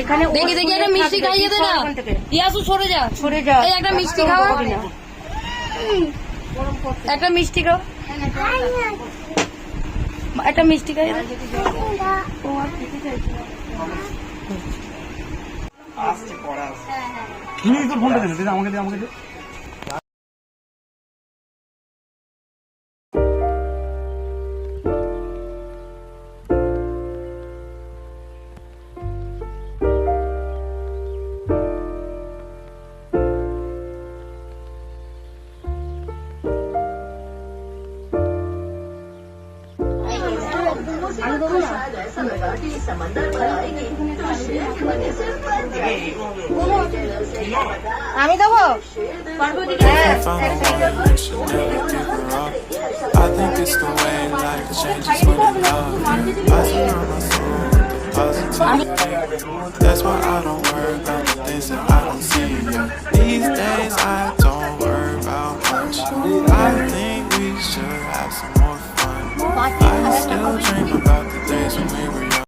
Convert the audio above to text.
এখানে দেখি দেখি একটা মিষ্টি খাইয়ে দে না। ইয়াসু সরে যা। সরে যা। এই একটা মিষ্টি একটা মিষ্টি খাও। একটা মিষ্টি খাই আসছে পড়া আসছে। ফোনটা দিলে আমাকে দিয়ে আমাকে দিয়ে give her up. I think it's the way life changes when in love. I surround my soul with the positivity. That's why I don't worry about the things that I don't see. These days I don't worry about much. I think we should still dream about the days when we were